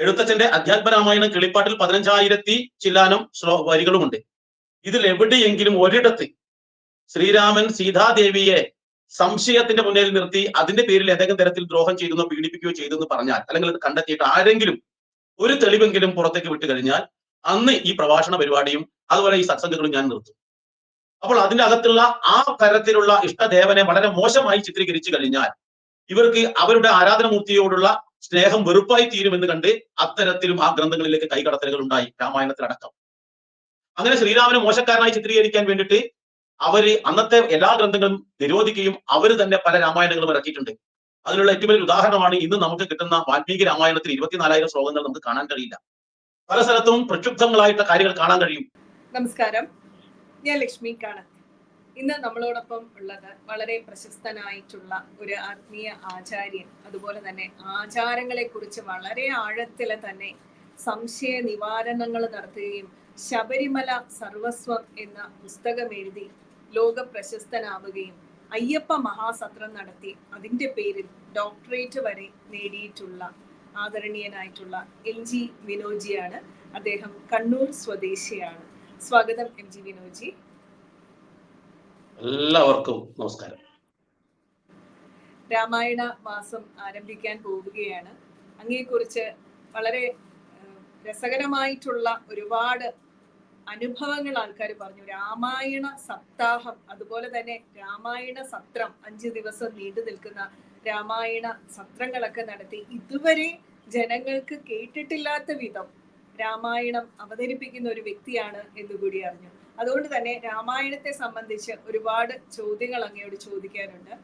എഴുത്തച്ഛന്റെ അധ്യാത്മരാമായണം കിളിപ്പാട്ടിൽ പതിനഞ്ചായിരത്തി ചില്ലാനം ശ്ലോ വരികളുമുണ്ട്. ഇതിൽ എവിടെയെങ്കിലും ഒരിടത്ത് ശ്രീരാമൻ സീതാദേവിയെ സംശയത്തിന്റെ മുന്നിൽ നിർത്തി അതിന്റെ പേരിൽ ഏതെങ്കിലും തരത്തിൽ ദ്രോഹം ചെയ്തെന്നോ പീഡിപ്പിക്കുകയോ ചെയ്തെന്ന് പറഞ്ഞാൽ അല്ലെങ്കിൽ അത് കണ്ടെത്തിയിട്ട് ആരെങ്കിലും ഒരു തെളിവെങ്കിലും പുറത്തേക്ക് വിട്ടു കഴിഞ്ഞാൽ അന്ന് ഈ പ്രഭാഷണ പരിപാടിയും അതുപോലെ ഈ സത്സംഗങ്ങളും ഞാൻ നിർത്തും. അപ്പോൾ അതിന്റെ അകത്തുള്ള ആ തരത്തിലുള്ള ഇഷ്ടദേവനെ വളരെ മോശമായി ചിത്രീകരിച്ചു കഴിഞ്ഞാൽ ഇവർക്ക് അവരുടെ ആരാധനമൂർത്തിയോടുള്ള സ്നേഹം വെറുപ്പായി തീരുമെന്ന് കണ്ട് അത്തരത്തിലും ആ ഗ്രന്ഥങ്ങളിലേക്ക് കൈകടത്തലുകൾ ഉണ്ടായി രാമായണത്തിലടക്കം. അങ്ങനെ ശ്രീരാമനെ മോശക്കാരനായി ചിത്രീകരിക്കാൻ വേണ്ടിയിട്ട് അവർ അന്നത്തെ എല്ലാ ഗ്രന്ഥങ്ങളും നിരോധിക്കുകയും അവർ തന്നെ പല രാമായണങ്ങളും ഇറക്കിയിട്ടുണ്ട്. അതിനുള്ള ഏറ്റവും വലിയ ഉദാഹരണമാണ് ഇന്ന് നമുക്ക് കിട്ടുന്ന വാൽമീകി രാമായണത്തിൽ ഇരുപത്തിനാലായിരം ശ്ലോകങ്ങൾ നമുക്ക് കാണാൻ കഴിയില്ല. പല സ്ഥലത്തും പ്രക്ഷുബ്ധങ്ങളായിട്ടുള്ള കാര്യങ്ങൾ കാണാൻ കഴിയും. നമസ്കാരം. ഞാൻ ലക്ഷ്മി കാണത്ത് ഇന്ന് നമ്മളോടൊപ്പം ഉള്ളത് വളരെ പ്രശസ്തനായിട്ടുള്ള ഒരു ആത്മീയ ആചാര്യൻ അതുപോലെ തന്നെ ആചാരങ്ങളെ കുറിച്ച് വളരെ ആഴത്തിൽ തന്നെ സംശയ നിവാരണങ്ങൾ നടത്തുകയും ശബരിമല സർവസ്വം എന്ന പുസ്തകം എഴുതി ലോക പ്രശസ്തനാവുകയും അയ്യപ്പ മഹാസത്രം നടത്തി അതിന്റെ പേരിൽ ഡോക്ടറേറ്റ് വരെ നേടിയിട്ടുള്ള ആദരണീയനായിട്ടുള്ള എൽ ജി വിനോജിയാണ്. അദ്ദേഹം കണ്ണൂർ സ്വദേശിയാണ്. സ്വാഗതം എം ജി വിനോജി. എല്ലാവർക്കും നമസ്കാരം. രാമായണ മാസം ആരംഭിക്കാൻ പോവുകയാണ്. അങ്ങയെക്കുറിച്ച് വളരെ രസകരമായിട്ടുള്ള ഒരുപാട് അനുഭവങ്ങൾ ആൾക്കാർ പറഞ്ഞു. രാമായണ സപ്താഹം അതുപോലെ തന്നെ രാമായണ സത്രം അഞ്ച് ദിവസം നീണ്ടു നിൽക്കുന്ന രാമായണ സത്രങ്ങളൊക്കെ നടത്തി. ഇതുവരെ ജനങ്ങൾക്ക് കേട്ടിട്ടില്ലാത്ത വിധം രാമായണം അവതരിപ്പിക്കുന്ന ഒരു വ്യക്തിയാണ് എന്നുകൂടി അറിഞ്ഞു. അതുകൊണ്ട് തന്നെ രാമായണത്തെ സംബന്ധിച്ച് ഒരുപാട് ചോദ്യങ്ങൾ അങ്ങയോട് ചോദിക്കാനുണ്ട്.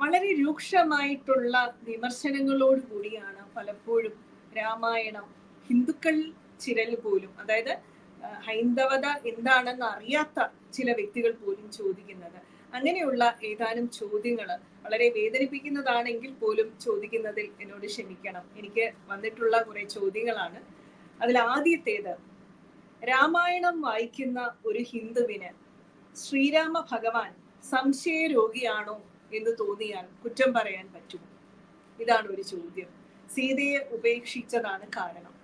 വളരെ രൂക്ഷമായിട്ടുള്ള വിമർശനങ്ങളോട് കൂടിയാണ് പലപ്പോഴും രാമായണം ഹിന്ദുക്കൾ ചിലർ പോലും അതായത് ഹൈന്ദവത എന്താണെന്ന് അറിയാത്ത ചില വ്യക്തികൾ പോലും ചോദിക്കുന്നത്. അങ്ങനെയുള്ള ഏതാനും ചോദ്യങ്ങൾ വളരെ വേദനിപ്പിക്കുന്നതാണെങ്കിൽ പോലും ചോദിക്കുന്നതിൽ എന്നോട് ക്ഷമിക്കണം. എനിക്ക് വന്നിട്ടുള്ള കുറെ ചോദ്യങ്ങളാണ്. അതിൽ ആദ്യത്തേത് രാമായണം വായിക്കുന്ന ഒരു ഹിന്ദുവിന് ശ്രീരാമ ഭഗവാൻ സംശയ രോഗിയാണോ എന്ന് തോന്നിയാൽ കുറ്റം പറയാൻ പറ്റുമോ? ഇതാണ് ഒരു ചോദ്യം. സീതയെ ഉപേക്ഷിച്ചതാണ് കാരണം.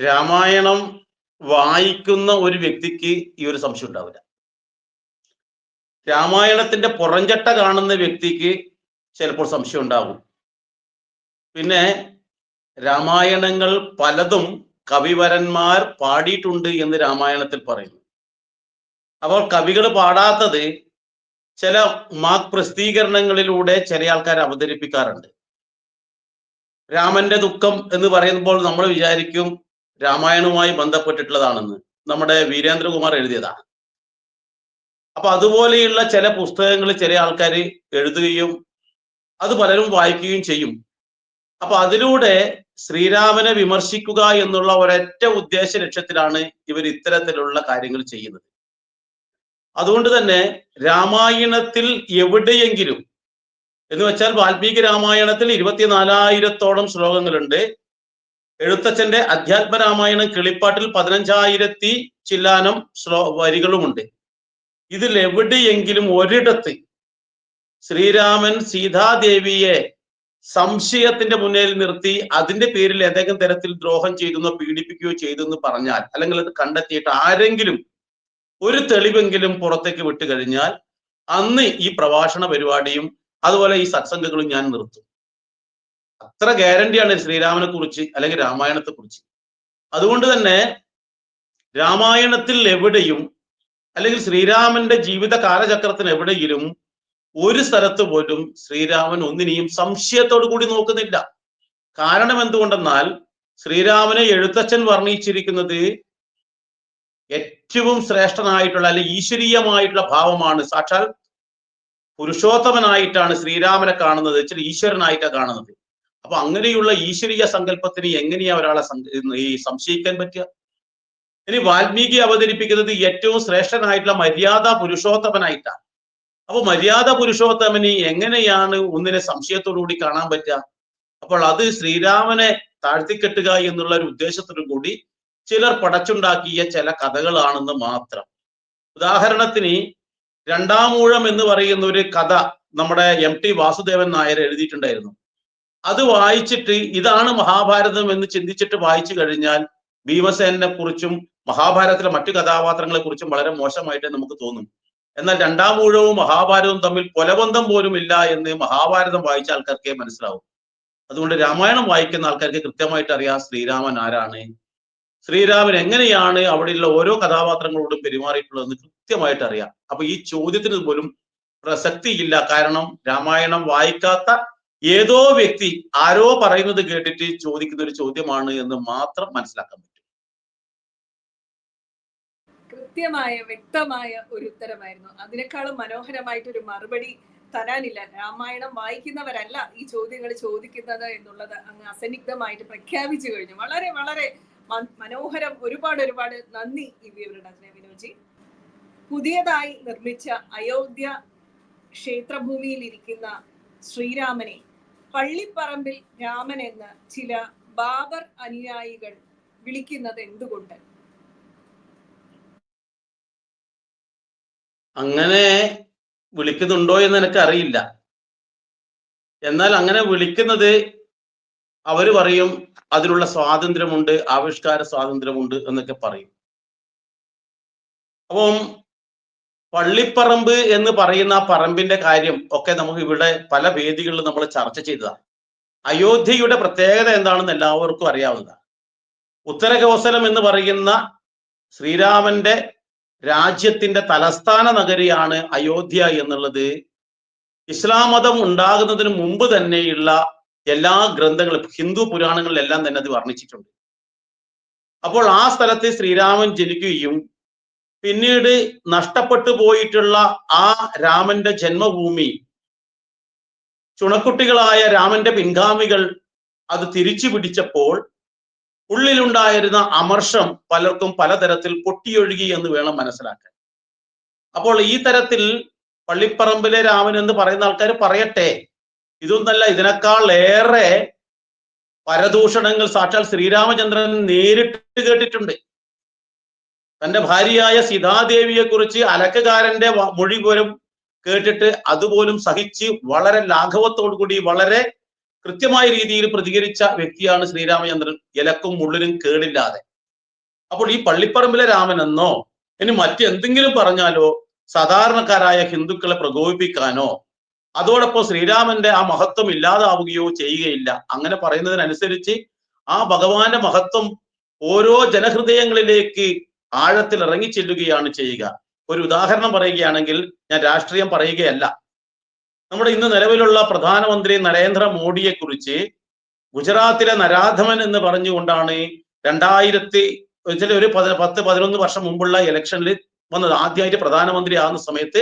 രാമായണം വായിക്കുന്ന ഒരു വ്യക്തിക്ക് ഈ ഒരു സംശയം ഉണ്ടാവില്ല. രാമായണത്തിന്റെ പുറഞ്ചട്ട കാണുന്ന വ്യക്തിക്ക് ചിലപ്പോൾ സംശയം ഉണ്ടാവും പിന്നെ രാമായണങ്ങൾ പലതും കവിവരന്മാർ പാടിയിട്ടുണ്ട് എന്ന് രാമായണത്തിൽ പറയുന്നു. അപ്പോൾ കവികൾ പാടാത്തത് ചില മാക് പ്രസിദ്ധീകരണങ്ങളിലൂടെ ചില ആൾക്കാർ അവതരിപ്പിക്കാറുണ്ട്. രാമന്റെ ദുഃഖം എന്ന് പറയുമ്പോൾ നമ്മൾ വിചാരിക്കും രാമായണവുമായി ബന്ധപ്പെട്ടിട്ടുള്ളതാണെന്ന്. നമ്മുടെ വീരേന്ദ്രകുമാർ എഴുതിയതാണ്. അപ്പൊ അതുപോലെയുള്ള ചില പുസ്തകങ്ങൾ ചില ആൾക്കാർ എഴുതുകയും അത് പലരും വായിക്കുകയും ചെയ്യും. അപ്പൊ അതിലൂടെ ശ്രീരാമനെ വിമർശിക്കുക എന്നുള്ള ഒരൊറ്റ ഉദ്ദേശ ലക്ഷ്യത്തിലാണ് ഇവർ ഇത്തരത്തിലുള്ള കാര്യങ്ങൾ ചെയ്യുന്നത്. അതുകൊണ്ട് തന്നെ രാമായണത്തിൽ എവിടെയെങ്കിലും എന്ന് വെച്ചാൽ വാൽമീകി രാമായണത്തിൽ ഇരുപത്തിനാലായിരത്തോളം ശ്ലോകങ്ങളുണ്ട്. എഴുത്തച്ഛന്റെ അധ്യാത്മ രാമായണം കിളിപ്പാട്ടിൽ പതിനഞ്ചായിരത്തി ചില്ലാനം ശ്ലോ വരികളുമുണ്ട്. ഇതിൽ എവിടെയെങ്കിലും ഒരിടത്ത് ശ്രീരാമൻ സീതാദേവിയെ സംശയത്തിന്റെ മുന്നിൽ നിർത്തി അതിന്റെ പേരിൽ ഏതെങ്കിലും തരത്തിൽ ദ്രോഹം ചെയ്തെന്നോ പീഡിപ്പിക്കുകയോ ചെയ്തെന്ന് പറഞ്ഞാൽ അല്ലെങ്കിൽ അത് കണ്ടെത്തിയിട്ട് ആരെങ്കിലും ഒരു തെളിവെങ്കിലും പുറത്തേക്ക് വിട്ടു കഴിഞ്ഞാൽ അന്ന് ഈ പ്രഭാഷണ പരിപാടിയും അതുപോലെ ഈ സത്സംഗങ്ങളും ഞാൻ നിർത്തും. അത്ര ഗ്യാരണ്ടിയാണ് ശ്രീരാമനെ കുറിച്ച് അല്ലെങ്കിൽ രാമായണത്തെ കുറിച്ച്. അതുകൊണ്ട് തന്നെ രാമായണത്തിൽ എവിടെയും അല്ലെങ്കിൽ ശ്രീരാമന്റെ ജീവിത കാലചക്രത്തിന് എവിടെയെങ്കിലും ഒരു സ്ഥലത്ത് പോലും ശ്രീരാമൻ ഒന്നിനെയും സംശയത്തോടു കൂടി നോക്കുന്നില്ല. കാരണം എന്തുകൊണ്ടെന്നാൽ ശ്രീരാമനെ എഴുത്തച്ഛൻ വർണിച്ചിരിക്കുന്നത് ഏറ്റവും ശ്രേഷ്ഠനായിട്ടുള്ള അല്ലെ ഈശ്വരീയമായിട്ടുള്ള ഭാവമാണ്. സാക്ഷാൽ പുരുഷോത്തമനായിട്ടാണ് ശ്രീരാമനെ കാണുന്നത്. ഇച്ചിരി ഈശ്വരനായിട്ടാണ് കാണുന്നത്. അപ്പൊ അങ്ങനെയുള്ള ഈശ്വരീയ സങ്കല്പത്തിന് എങ്ങനെയാ ഒരാളെ ഈ സംശയിക്കാൻ പറ്റുക? ഇനി വാൽമീകി അവതരിപ്പിക്കുന്നത് ഏറ്റവും ശ്രേഷ്ഠനായിട്ടുള്ള മര്യാദ പുരുഷോത്തമനായിട്ടാണ്. അപ്പൊ മര്യാദ പുരുഷോത്തമനി എങ്ങനെയാണ് ഒന്നിനെ സംശയത്തോടുകൂടി കാണാൻ പറ്റുക? അപ്പോൾ അത് ശ്രീരാമനെ താഴ്ത്തിക്കെട്ടുക എന്നുള്ള ഒരു ഉദ്ദേശത്തോടു കൂടി ചിലർ പടച്ചുണ്ടാക്കിയ ചില കഥകളാണെന്ന് മാത്രം. ഉദാഹരണത്തിന് രണ്ടാമൂഴം എന്ന് പറയുന്ന ഒരു കഥ നമ്മുടെ എം ടി വാസുദേവൻ നായർ എഴുതിയിട്ടുണ്ടായിരുന്നു. അത് വായിച്ചിട്ട് ഇതാണ് മഹാഭാരതം എന്ന് ചിന്തിച്ചിട്ട് വായിച്ചു കഴിഞ്ഞാൽ ഭീമസേനെ കുറിച്ചും മഹാഭാരതത്തിലെ മറ്റു കഥാപാത്രങ്ങളെ കുറിച്ചും വളരെ മോശമായിട്ട് നമുക്ക് തോന്നും. എന്നാൽ രണ്ടാം ഊഴവും മഹാഭാരതവും തമ്മിൽ കൊലബന്ധം പോലും ഇല്ല എന്ന് മഹാഭാരതം വായിച്ച ആൾക്കാർക്കേ മനസ്സിലാവും. അതുകൊണ്ട് രാമായണം വായിക്കുന്ന ആൾക്കാർക്ക് കൃത്യമായിട്ട് അറിയാം ശ്രീരാമൻ ആരാണ്. ശ്രീരാമൻ എങ്ങനെയാണ് അവിടെയുള്ള ഓരോ കഥാപാത്രങ്ങളോടും പെരുമാറിയിട്ടുള്ളതെന്ന് കൃത്യമായിട്ട് അറിയാം. അപ്പൊ ഈ ചോദ്യത്തിന് പോലും പ്രസക്തിയില്ല. കാരണം രാമായണം വായിക്കാത്ത ഏതോ വ്യക്തി ആരോ പറയുന്നത് കേട്ടിട്ട് ചോദിക്കുന്ന ഒരു ചോദ്യമാണ് എന്ന് മാത്രം മനസ്സിലാക്കാൻ കൃത്യമായ വ്യക്തമായ ഒരു ഉത്തരമായിരുന്നു. അതിനേക്കാളും മനോഹരമായിട്ട് ഒരു മറുപടി തരാനില്ല. രാമായണം വായിക്കുന്നവരല്ല ഈ ചോദ്യങ്ങൾ ചോദിക്കുന്നത് എന്നുള്ളത് അങ്ങ് അസന്നിഗ്ധമായിട്ട് പ്രഖ്യാപിച്ചു കഴിഞ്ഞു. വളരെ വളരെ മനോഹരം ഒരുപാട് ഒരുപാട് നന്ദി ഈ വിവരണത്തിന് വിനോജി പുതിയതായി നിർമ്മിച്ച അയോധ്യ ക്ഷേത്രഭൂമിയിൽ ഇരിക്കുന്ന ശ്രീരാമനെ പള്ളിപ്പറമ്പിൽ രാമൻ എന്ന് ചില ബാബർ അനുയായികൾ വിളിക്കുന്നത് എന്തുകൊണ്ട്? അങ്ങനെ വിളിക്കുന്നുണ്ടോ എന്ന് എനിക്ക് അറിയില്ല എന്നാൽ അങ്ങനെ വിളിക്കുന്നത് അവർ പറയും അതിനുള്ള സ്വാതന്ത്ര്യമുണ്ട് ആവിഷ്കാര സ്വാതന്ത്ര്യമുണ്ട് എന്നൊക്കെ പറയും. അപ്പം പള്ളിപ്പറമ്പ് എന്ന് പറയുന്ന ആ പറമ്പിന്റെ കാര്യം ഒക്കെ നമുക്ക് ഇവിടെ പല വേദികളിലും നമ്മൾ ചർച്ച ചെയ്തതാണ്. അയോധ്യയുടെ പ്രത്യേകത എന്താണെന്ന് എല്ലാവർക്കും അറിയാവുന്നതാണ്. ഉത്തരകോസലം എന്ന് പറയുന്ന ശ്രീരാമന്റെ രാജ്യത്തിന്റെ തലസ്ഥാന നഗരിയാണ് അയോധ്യ എന്നുള്ളത് ഇസ്ലാം മതം ഉണ്ടാകുന്നതിന് മുമ്പ് തന്നെയുള്ള എല്ലാ ഗ്രന്ഥങ്ങളും ഹിന്ദു പുരാണങ്ങളിലെല്ലാം തന്നെ അത് വർണിച്ചിട്ടുണ്ട്. അപ്പോൾ ആ സ്ഥലത്ത് ശ്രീരാമൻ ജനിക്കുകയും പിന്നീട് നഷ്ടപ്പെട്ടു പോയിട്ടുള്ള ആ രാമന്റെ ജന്മഭൂമി ചുണക്കുട്ടികളായ രാമന്റെ പിൻഗാമികൾ അത് തിരിച്ചു പിടിച്ചപ്പോൾ ഉള്ളിലുണ്ടായിരുന്ന അമർഷം പലർക്കും പലതരത്തിൽ പൊട്ടിയൊഴുകി എന്ന് വേണം മനസ്സിലാക്കാൻ. അപ്പോൾ ഈ തരത്തിൽ പള്ളിപ്പറമ്പിലെ രാമൻ എന്ന് പറയുന്ന ആൾക്കാർ പറയട്ടെ ഇതൊന്നല്ല ഇതിനേക്കാൾ ഏറെ പരദൂഷണങ്ങൾ സാക്ഷാൽ ശ്രീരാമചന്ദ്രൻ നേരിട്ട് കേട്ടിട്ടുണ്ട്. തന്റെ ഭാര്യയായ സീതാദേവിയെ കുറിച്ച് അലക്കുകാരന്റെ മൊഴി പോലും കേട്ടിട്ട് അതുപോലും സഹിച്ച് വളരെ ലാഘവത്തോടു കൂടി വളരെ കൃത്യമായ രീതിയിൽ പ്രതികരിച്ച വ്യക്തിയാണ് ശ്രീരാമചന്ദ്രൻ. ഇലക്കും മുള്ളിനും കേടില്ലാതെ. അപ്പോൾ ഈ പള്ളിപ്പറമ്പിലെ രാമനെന്നോ ഇനി മറ്റെന്തെങ്കിലും പറഞ്ഞാലോ സാധാരണക്കാരായ ഹിന്ദുക്കളെ പ്രകോപിപ്പിക്കാനോ അതോടൊപ്പം ശ്രീരാമന്റെ ആ മഹത്വം ഇല്ലാതാവുകയോ ചെയ്യുകയില്ല. അങ്ങനെ പറയുന്നതിനനുസരിച്ച് ആ ഭഗവാന്റെ മഹത്വം ഓരോ ജനഹൃദയങ്ങളിലേക്ക് ആഴത്തിൽ ഇറങ്ങി ചെല്ലുകയാണ് ചെയ്യുക. ഒരു ഉദാഹരണം പറയുകയാണെങ്കിൽ ഞാൻ രാഷ്ട്രീയം പറയുകയല്ല. നമ്മുടെ ഇന്ന് നിലവിലുള്ള പ്രധാനമന്ത്രി നരേന്ദ്ര മോഡിയെ കുറിച്ച് ഗുജറാത്തിലെ നരാധമൻ എന്ന് പറഞ്ഞുകൊണ്ടാണ് രണ്ടായിരത്തി ചില ഒരു പതി- പത്ത് പതിനൊന്ന് വർഷം മുമ്പുള്ള ഇലക്ഷനിൽ വന്നത്. ആദ്യമായിട്ട് പ്രധാനമന്ത്രി ആകുന്ന സമയത്ത്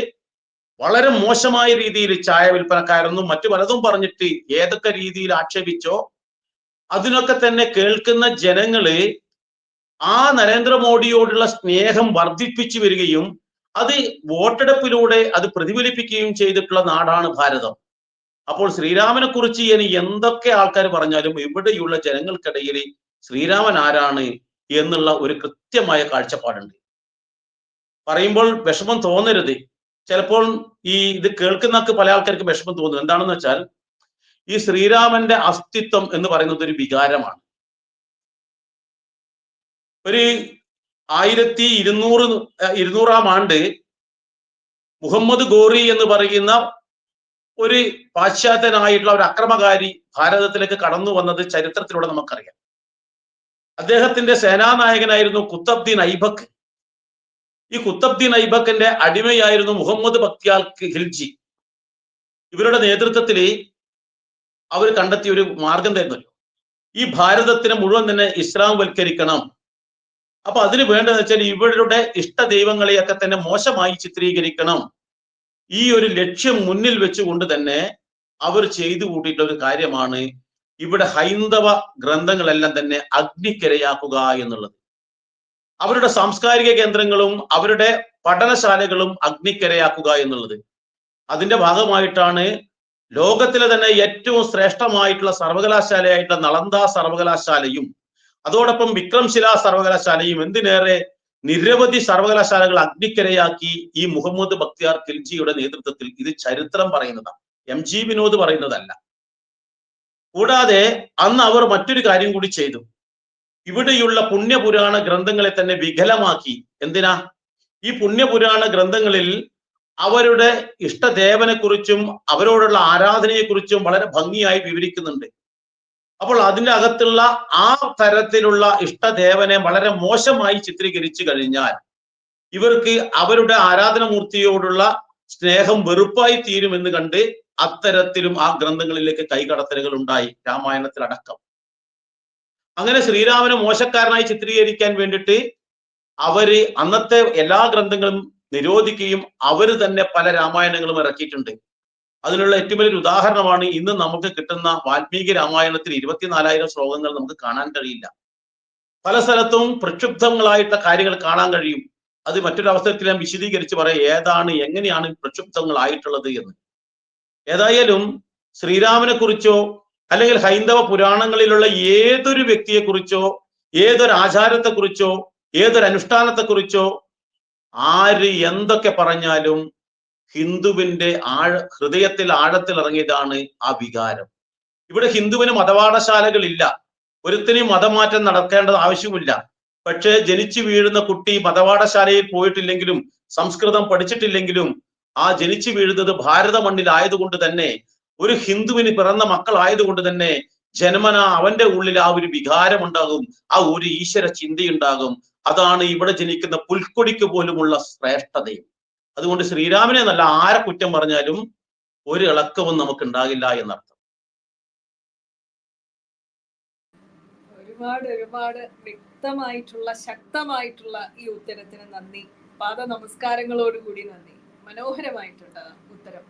വളരെ മോശമായ രീതിയിൽ ചായ വിൽപ്പനക്കാരെന്നും മറ്റു പലതും പറഞ്ഞിട്ട് ഏതൊക്കെ രീതിയിൽ ആക്ഷേപിച്ചോ അതിനൊക്കെ തന്നെ കേൾക്കുന്ന ജനങ്ങൾ ആ നരേന്ദ്രമോദിയോടുള്ള സ്നേഹം വർദ്ധിപ്പിച്ചു വരികയും അത് വോട്ടെടുപ്പിലൂടെ അത് പ്രതിഫലിപ്പിക്കുകയും ചെയ്തിട്ടുള്ള നാടാണ് ഭാരതം. അപ്പോൾ ശ്രീരാമനെ കുറിച്ച് ഇനി എന്തൊക്കെ ആൾക്കാർ പറഞ്ഞാലും ഇവിടെയുള്ള ജനങ്ങൾക്കിടയിൽ ശ്രീരാമൻ ആരാണ് എന്നുള്ള ഒരു കൃത്യമായ കാഴ്ചപ്പാടുണ്ട്. പറയുമ്പോൾ വിഷമം തോന്നരുത്. ചിലപ്പോൾ ഈ ഇത് കേൾക്കുന്നവർക്ക് പല ആൾക്കാർക്ക് വിഷമം തോന്നും. എന്താണെന്ന് വെച്ചാൽ ഈ ശ്രീരാമന്റെ അസ്തിത്വം എന്ന് പറയുന്നത് ഒരു വികാരമാണ്. ഒരു ആയിരത്തി ഇരുന്നൂറ് ഇരുന്നൂറാം ആണ്ട് മുഹമ്മദ് ഗോറി എന്ന് പറയുന്ന ഒരു പാശ്ചാത്യനായിട്ടുള്ള ഒരു അക്രമകാരി ഭാരതത്തിലേക്ക് കടന്നു വന്നത് ചരിത്രത്തിലൂടെ നമുക്കറിയാം. അദ്ദേഹത്തിന്റെ സേനാനായകനായിരുന്നു കുത്തബ്ദീൻ ഐബക്ക്. ഈ കുത്തബ്ദീൻ ഐബക്കിന്റെ അടിമയായിരുന്നു മുഹമ്മദ് ബക്തിയാൽ ഖിൽജി ഇവരുടെ നേതൃത്വത്തിൽ അവർ കണ്ടെത്തിയ ഒരു മാർഗം തരുന്നല്ലോ ഈ ഭാരതത്തിനെ മുഴുവൻ തന്നെ ഇസ്ലാം വൽക്കരിക്കണം. അപ്പൊ അതിന് വേണ്ടത് വെച്ചാൽ ഇവരുടെ ഇഷ്ട ദൈവങ്ങളെയൊക്കെ തന്നെ മോശമായി ചിത്രീകരിക്കണം. ഈ ഒരു ലക്ഷ്യം മുന്നിൽ വെച്ചുകൊണ്ട് തന്നെ അവർ ചെയ്തു കൂട്ടിയിട്ടുള്ള ഒരു കാര്യമാണ് ഇവിടെ ഹൈന്ദവ ഗ്രന്ഥങ്ങളെല്ലാം തന്നെ അഗ്നിക്കിരയാക്കുക എന്നുള്ളത്. അവരുടെ സാംസ്കാരിക കേന്ദ്രങ്ങളും അവരുടെ പഠനശാലകളും അഗ്നിക്കിരയാക്കുക എന്നുള്ളത്. അതിന്റെ ഭാഗമായിട്ടാണ് ലോകത്തിലെ തന്നെ ഏറ്റവും ശ്രേഷ്ഠമായിട്ടുള്ള സർവകലാശാലയായിട്ടുള്ള നളന്ദ സർവകലാശാലയും അതോടൊപ്പം വിക്രംശില സർവകലാശാലയും എന്തിനേറെ നിരവധി സർവകലാശാലകൾ അഗ്നിക്കരയാക്കി ഈ മുഹമ്മദ് ബക്തിയാർ ഖിൽജിയുടെ നേതൃത്വത്തിൽ ഇത് ചരിത്രം പറയുന്നതാണ്. എം ജി വിനോദ് പറയുന്നതല്ല. കൂടാതെ അന്ന് അവർ മറ്റൊരു കാര്യം കൂടി ചെയ്തു. ഇവിടെയുള്ള പുണ്യപുരാണ ഗ്രന്ഥങ്ങളെ തന്നെ വികലമാക്കി. എന്തിനാ? ഈ പുണ്യപുരാണ ഗ്രന്ഥങ്ങളിൽ അവരുടെ ഇഷ്ടദേവനെക്കുറിച്ചും അവരോടുള്ള ആരാധനയെക്കുറിച്ചും വളരെ ഭംഗിയായി വിവരിക്കുന്നുണ്ട്. അപ്പോൾ അതിന്റെ അകത്തുള്ള ആ തരത്തിലുള്ള ഇഷ്ടദേവനെ വളരെ മോശമായി ചിത്രീകരിച്ചു കഴിഞ്ഞാൽ ഇവർക്ക് അവരുടെ ആരാധനമൂർത്തിയോടുള്ള സ്നേഹം വെറുപ്പായി തീരുമെന്ന് കണ്ട് അത്തരത്തിലും ആ ഗ്രന്ഥങ്ങളിലേക്ക് കൈകടത്തലുകൾ ഉണ്ടായി രാമായണത്തിലടക്കം. അങ്ങനെ ശ്രീരാമനെ മോശക്കാരനായി ചിത്രീകരിക്കാൻ വേണ്ടിയിട്ട് അവർ അന്നത്തെ എല്ലാ ഗ്രന്ഥങ്ങളും നിരോധിക്കുകയും അവർ തന്നെ പല രാമായണങ്ങളും ഇറക്കിയിട്ടുണ്ട്. അതിനുള്ള ഏറ്റവും വലിയൊരു ഉദാഹരണമാണ് ഇന്ന് നമുക്ക് കിട്ടുന്ന വാൽമീകി രാമായണത്തിൽ ഇരുപത്തിനാലായിരം ശ്ലോകങ്ങൾ നമുക്ക് കാണാൻ കഴിയില്ല. പല സ്ഥലത്തും പ്രക്ഷുബ്ധങ്ങളായിട്ടുള്ള കാര്യങ്ങൾ കാണാൻ കഴിയും. അത് മറ്റൊരു അവസരത്തിൽ ഞാൻ വിശദീകരിച്ച് പറയാം ഏതാണ് എങ്ങനെയാണ് പ്രക്ഷുബ്ധങ്ങളായിട്ടുള്ളത് എന്ന്. ഏതായാലും ശ്രീരാമനെ കുറിച്ചോ അല്ലെങ്കിൽ ഹൈന്ദവ പുരാണങ്ങളിലുള്ള ഏതൊരു വ്യക്തിയെക്കുറിച്ചോ ഏതൊരു ആചാരത്തെക്കുറിച്ചോ ഏതൊരു അനുഷ്ഠാനത്തെക്കുറിച്ചോ ആര് എന്തൊക്കെ പറഞ്ഞാലും ഹിന്ദുവിന്റെ ആഴ ഹൃദയത്തിൽ ആഴത്തിൽ ഇറങ്ങിയതാണ് ആ വികാരം. ഇവിടെ ഹിന്ദുവിന് മതപാഠശാലകളില്ല. ഒരുത്തിനും മതമാറ്റം നടക്കേണ്ടത് ആവശ്യമില്ല. പക്ഷേ ജനിച്ചു വീഴുന്ന കുട്ടി മതപാഠശാലയിൽ പോയിട്ടില്ലെങ്കിലും സംസ്കൃതം പഠിച്ചിട്ടില്ലെങ്കിലും ആ ജനിച്ചു വീഴുന്നത് ഭാരത മണ്ണിലായതുകൊണ്ട് തന്നെ ഒരു ഹിന്ദുവിന് പിറന്ന മക്കളായതുകൊണ്ട് തന്നെ ജന്മന അവന്റെ ഉള്ളിൽ ആ ഒരു വികാരം ഉണ്ടാകും ആ ഒരു ഈശ്വര ചിന്തയുണ്ടാകും. അതാണ് ഇവിടെ ജനിക്കുന്ന പുൽക്കൊടിക്ക് പോലുമുള്ള ശ്രേഷ്ഠതയും. അതുകൊണ്ട് ശ്രീരാമനെ നല്ല ആരെ കുറ്റം പറഞ്ഞാലും ഒരു ഇളക്കവും നമുക്ക് ഉണ്ടാകില്ല എന്നർത്ഥം. ഒരുപാട് ഒരുപാട് വ്യക്തമായിട്ടുള്ള ശക്തമായിട്ടുള്ള ഈ ഉത്തരത്തിന് നന്ദി. പാദ നമസ്കാരങ്ങളോടുകൂടി നന്ദി. മനോഹരമായിട്ടുണ്ട് ഉത്തരം.